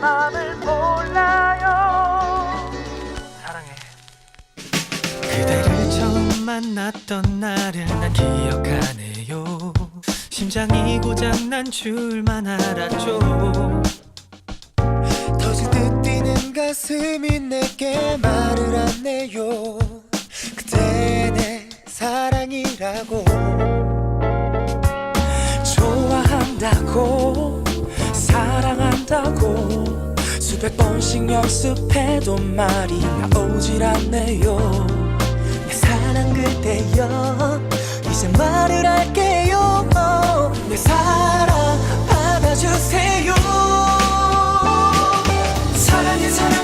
맘을 몰라요. 사랑해. 그대를 처음 만났던 날을 난 기억하네요. 심장이 고장난 줄만 알았죠. 터질 듯 뛰는 가슴이 내게 말을 하네요. 그대 내 사랑이라고 좋아한다고 사랑한다고 수백 번씩 연습해도 말이 나오질 않네요. 내 사랑 그대여 이제 말을 할게요. 내 사랑 받아주세요. 사랑해 사랑.